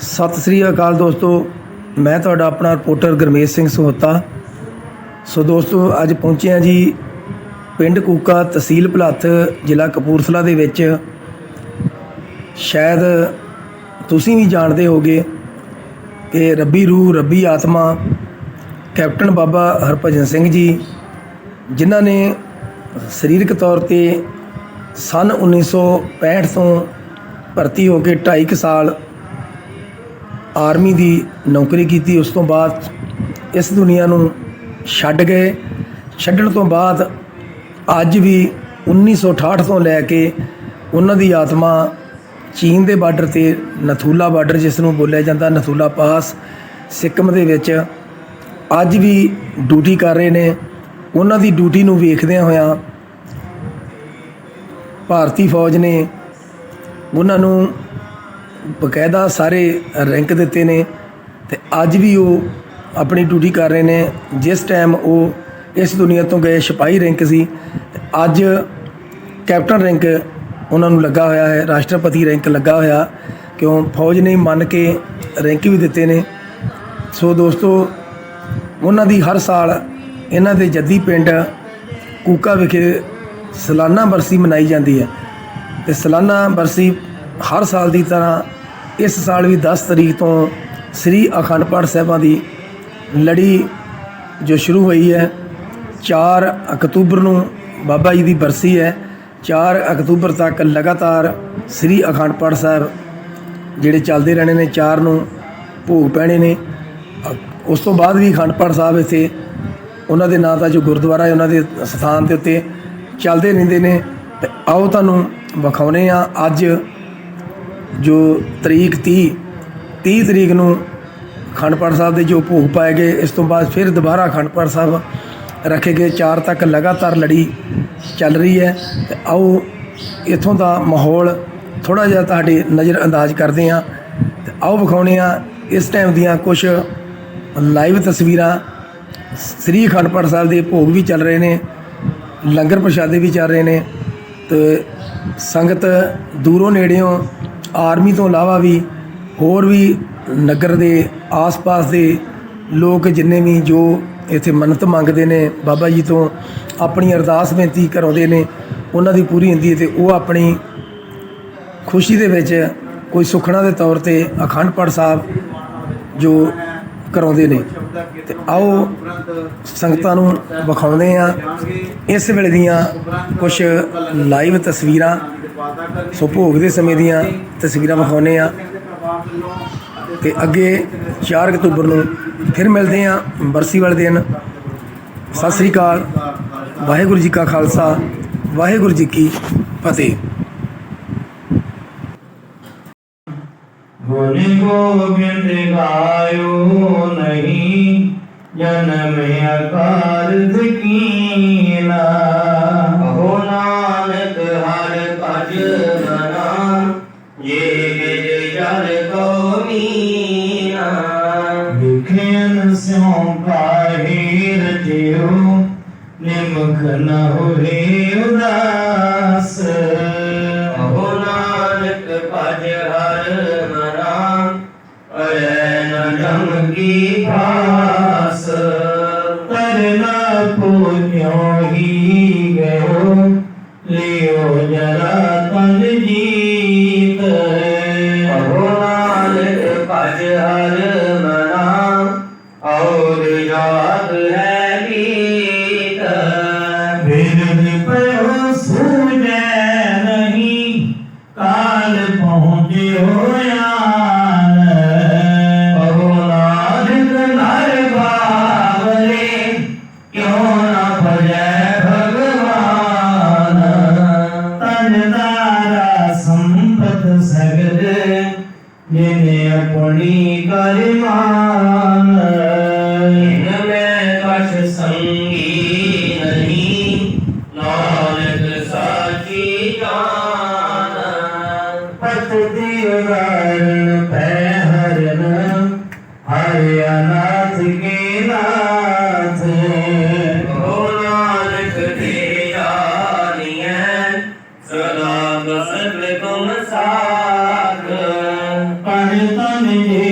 ਸਤਿ ਸ੍ਰੀ ਅਕਾਲ ਦੋਸਤੋ, ਮੈਂ ਤੁਹਾਡਾ ਆਪਣਾ ਰਿਪੋਰਟਰ ਗਰਮੇਸ਼ ਸਿੰਘ ਸੋਹਤਾ। ਸੋ ਦੋਸਤੋ, ਅੱਜ ਪਹੁੰਚੇ ਹਾਂ ਜੀ ਪਿੰਡ ਕੂਕਾ ਤਹਿਸੀਲ ਭਲੱਥ, ਜ਼ਿਲ੍ਹਾ ਕਪੂਰਥਲਾ ਦੇ ਵਿੱਚ। ਸ਼ਾਇਦ ਤੁਸੀਂ ਵੀ ਜਾਣਦੇ ਹੋਗੇ ਕਿ ਰੱਬੀ ਰੂਹ, ਰੱਬੀ ਆਤਮਾ, ਕੈਪਟਨ ਬਾਬਾ ਹਰਭਜਨ ਸਿੰਘ ਜੀ, ਜਿਨ੍ਹਾਂ ਨੇ ਸਰੀਰਕ ਤੌਰ ਤੇ ਸਨ 1965 ਤੋਂ ਭਰਤੀ ਹੋ ਕੇ 2.5 ਕੁ ਸਾਲ ਆਰਮੀ ਦੀ ਨੌਕਰੀ ਕੀਤੀ, ਉਸ ਤੋਂ ਬਾਅਦ ਇਸ ਦੁਨੀਆ ਨੂੰ ਛੱਡ ਗਏ। ਛੱਡਣ ਤੋਂ ਬਾਅਦ ਅੱਜ ਵੀ 1968 ਤੋਂ ਲੈ ਕੇ ਉਹਨਾਂ ਦੀ ਆਤਮਾ ਚੀਨ ਦੇ ਬਾਰਡਰ ਤੇ ਨਥੂਲਾ ਬਾਰਡਰ, ਜਿਸ ਨੂੰ ਬੋਲਿਆ ਜਾਂਦਾ ਨਥੂਲਾ ਪਾਸ, ਸਿੱਕਮ ਦੇ ਵਿੱਚ ਅੱਜ ਵੀ ਡਿਊਟੀ ਕਰ ਰਹੇ ਨੇ। ਉਹਨਾਂ ਦੀ ਡਿਊਟੀ ਨੂੰ ਵੇਖਦਿਆਂ ਹੋਇਆਂ ਭਾਰਤੀ ਫੌਜ ਨੇ ਉਹਨਾਂ ਨੂੰ ਬਕਾਇਦਾ ਸਾਰੇ ਰੈਂਕ ਦਿੱਤੇ ਨੇ ਤੇ ਅੱਜ ਵੀ ਉਹ ਆਪਣੀ ਡਿਊਟੀ ਕਰ ਰਹੇ ਨੇ। ਜਿਸ ਟਾਈਮ ਉਹ ਇਸ ਦੁਨੀਆ ਤੋਂ ਗਏ ਸਿਪਾਹੀ ਰੈਂਕ ਸੀ, ਅੱਜ ਕੈਪਟਨ ਰੈਂਕ ਉਹਨਾਂ ਨੂੰ ਲੱਗਾ ਹੋਇਆ ਹੈ, ਰਾਸ਼ਟਰਪਤੀ ਰੈਂਕ ਲੱਗਾ ਹੋਇਆ, ਕਿਉਂ ਫੌਜ ਨੇ ਮੰਨ ਕੇ ਰੈਂਕ ਵੀ ਦਿੱਤੇ ਨੇ। ਸੋ ਦੋਸਤੋ, ਉਹਨਾਂ ਦੀ ਹਰ ਸਾਲ ਇਹਨਾਂ ਦੇ ਜੱਦੀ ਪਿੰਡ ਕੂਕਾ ਵਿਖੇ ਸਾਲਾਨਾ ਬਰਸੀ ਮਨਾਈ ਜਾਂਦੀ ਹੈ। ਤੇ ਸਾਲਾਨਾ ਬਰਸੀ ਹਰ ਸਾਲ ਦੀ ਤਰ੍ਹਾਂ ਇਸ ਸਾਲ ਵੀ 10 ਤਰੀਕ ਤੋਂ ਸ੍ਰੀ ਅਖੰਡ ਪਾਠ ਸਾਹਿਬਾਂ ਦੀ ਲੜੀ ਜੋ ਸ਼ੁਰੂ ਹੋਈ ਹੈ 4 ਅਕਤੂਬਰ ਨੂੰ ਬਾਬਾ ਜੀ ਦੀ ਬਰਸੀ ਹੈ। 4 ਅਕਤੂਬਰ ਤੱਕ ਲਗਾਤਾਰ ਸ੍ਰੀ ਅਖੰਡ ਪਾਠ ਸਾਹਿਬ ਜਿਹੜੇ ਚੱਲਦੇ ਰਹਿਣੇ ਨੇ 4 ਨੂੰ ਭੋਗ ਪੈਣੇ ਨੇ। ਉਸ ਤੋਂ ਬਾਅਦ ਵੀ ਅਖੰਡ ਪਾਠ ਸਾਹਿਬ ਇੱਥੇ ਉਹਨਾਂ ਦੇ ਨਾਂ ਦਾ ਜੋ ਗੁਰਦੁਆਰਾ ਹੈ, ਉਹਨਾਂ ਦੇ ਸਥਾਨ ਦੇ ਉੱਤੇ ਚੱਲਦੇ ਰਹਿੰਦੇ ਨੇ। ਤੇ ਆਓ ਤੁਹਾਨੂੰ ਵਿਖਾਉਨੇ ਆ ਅੱਜ ਜੋ ਤਰੀਕ 30 30 ਤਰੀਕ ਨੂੰ ਅਖੰਡ ਪਾਠ ਸਾਹਿਬ ਦੇ ਜੋ ਭੋਗ ਪਾਏ ਗਏ, ਇਸ ਤੋਂ ਬਾਅਦ ਫਿਰ ਦੁਬਾਰਾ ਅਖੰਡ ਪਾਠ ਸਾਹਿਬ ਰੱਖੇ ਗਏ 4 ਤੱਕ ਲਗਾਤਾਰ ਲੜੀ ਚੱਲ ਰਹੀ ਹੈ। ਤੇ ਆਓ ਇਥੋਂ ਦਾ ਮਾਹੌਲ ਥੋੜਾ ਜਿਹਾ ਤੁਹਾਡੇ ਨਜ਼ਰ ਅੰਦਾਜ਼ ਕਰਦੇ ਆ ਤੇ ਆਓ ਵਿਖਾਉਨੇ ਆ ਇਸ ਟਾਈਮ ਦੀਆਂ ਕੁਝ ਲਾਈਵ ਤਸਵੀਰਾਂ। ਸ੍ਰੀ ਅਖੰਡ ਪਾਠ ਸਾਹਿਬ ਦੇ ਭੋਗ ਵੀ ਚੱਲ ਰਹੇ ਨੇ, ਲੰਗਰ ਪ੍ਰਸ਼ਾਦੇ ਵੀ ਚੱਲ ਰਹੇ ਨੇ। ਤੇ ਸੰਗਤ ਦੂਰੋਂ ਨੇੜਿਓਂ ਆਰਮੀ ਤੋਂ ਇਲਾਵਾ ਵੀ ਹੋਰ ਵੀ ਨਗਰ ਦੇ ਆਸ-ਪਾਸ ਦੇ ਲੋਕ ਜਿੰਨੇ ਵੀ ਜੋ ਇੱਥੇ ਮੰਨਤ ਮੰਗਦੇ ਨੇ, ਬਾਬਾ ਜੀ ਤੋਂ ਆਪਣੀ ਅਰਦਾਸ ਬੇਨਤੀ ਕਰਾਉਂਦੇ ਨੇ, ਉਹਨਾਂ ਦੀ ਪੂਰੀ ਹੁੰਦੀ ਹੈ ਤੇ ਉਹ ਆਪਣੀ ਖੁਸ਼ੀ ਦੇ ਵਿੱਚ ਕੋਈ ਸੁਖਣਾ ਦੇ ਤੌਰ ਤੇ ਅਖੰਡ ਪਾਠ ਸਾਹਿਬ ਜੋ ਕਰਾਉਂਦੇ ਨੇ। ਤੇ ਆਓ ਸੰਗਤਾਂ ਨੂੰ ਵਿਖਾਉਂਦੇ ਆ ਇਸ ਵੇਲੇ ਦੀਆਂ ਕੁਝ ਲਾਈਵ ਤਸਵੀਰਾਂ ਸੋ ਭੋਗ ਦੇ ਸਮੇਂ ਦੀਆਂ ਤਸਵੀਰਾਂ ਵਿਖਾਉਂਦੇ ਆ ਤੇ ਅੱਗੇ 4 ਅਕਤੂਬਰ ਨੂੰ ਫਿਰ ਮਿਲਦੇ ਆ ਬਰਸੀ ਵਾਲੇ ਦਿਨ। ਸਤਿ ਸ੍ਰੀ ਅਕਾਲ। ਵਾਹਿਗੁਰੂ ਜੀ ਕਾ ਖਾਲਸਾ, ਵਾਹਿਗੁਰੂ ਜੀ ਕੀ ਫਤਿਹ। ਗੁਣ ਗੋਬਿੰਦ ਗਾਇਓ ਨਹੀਂ ਜਨਮ ਅਕਾਰਜ ਕੀਨਾ ਕਹੋ ਨਾਨਕ ਹਰ ਭਜ ਮਨਾ, ਜੇ ਗਿਜ ਜਲ ਕੋ ਮੀਨਾ। ਵਿਖਿਆਨ ਸਿਉ ਕਾਹੀ ਰਜਿਓ ਨਿਮਖ ਨ ਹੋਏ ਉਦਾਸ वारण भय हरण हरि अनाथ के नाथ हो नानक तेरिया सदा बसत गुम साथ कहतन जे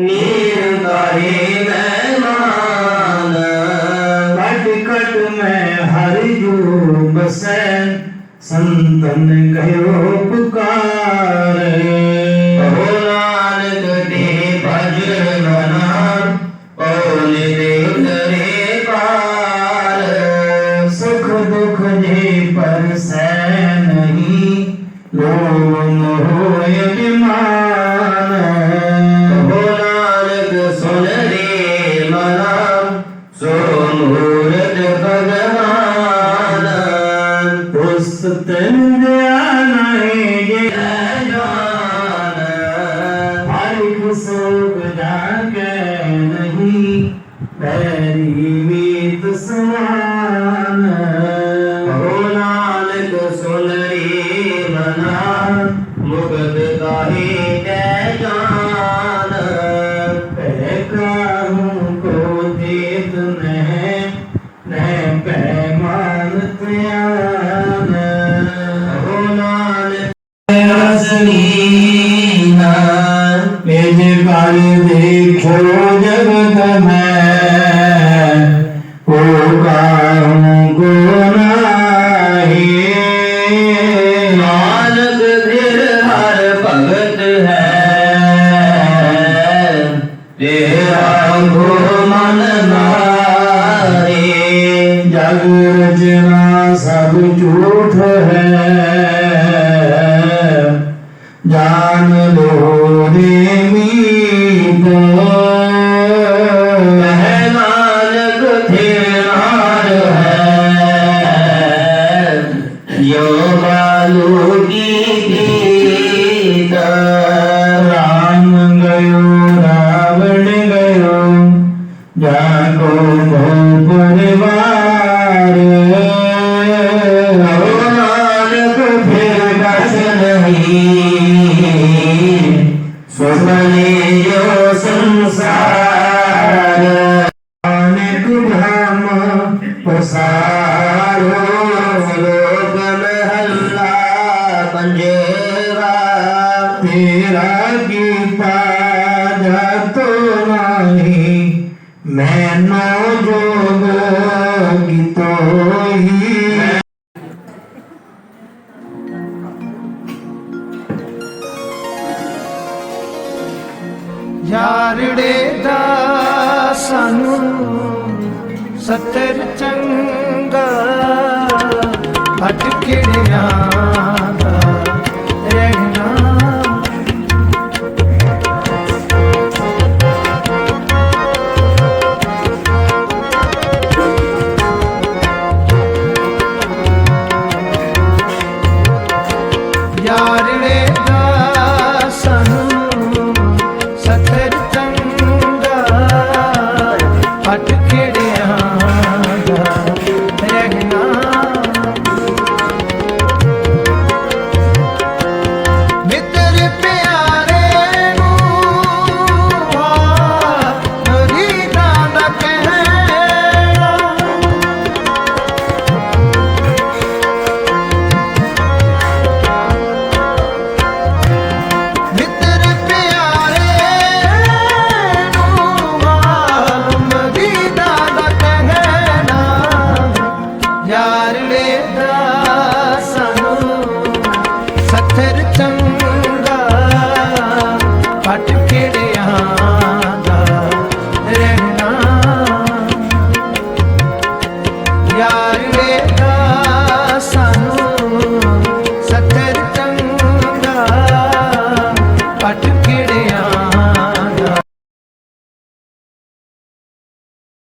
ਨੀਰ ਤਾਰੇ ਮਹਿਮਾਨ ਕਟ ਕਟ ਮੈਂ ਹਰ ਜੂ ਬਸੈ ਸੰਤਨ दर्द आना है ये ਹੈ। ਜਾਨ ਗੁਨਾਮ ਪਸਾਰੋ ਲੋਕ ਮਹੱਲਾ ਪੰਜੇਵਾ ਤੇਰਾ ਕੀ ਪਾਜਾ ਤੋ ਨਹੀਂ ਮੈਨੂੰ ਜੋਗ ਗੀਤੋ ਹੀ ਯਾਰੜੇ ਦਾ ਸਾਨੂੰ ਸੱਤਰ ਚੰਗਾ ਭਟਕਿੜਿਆ।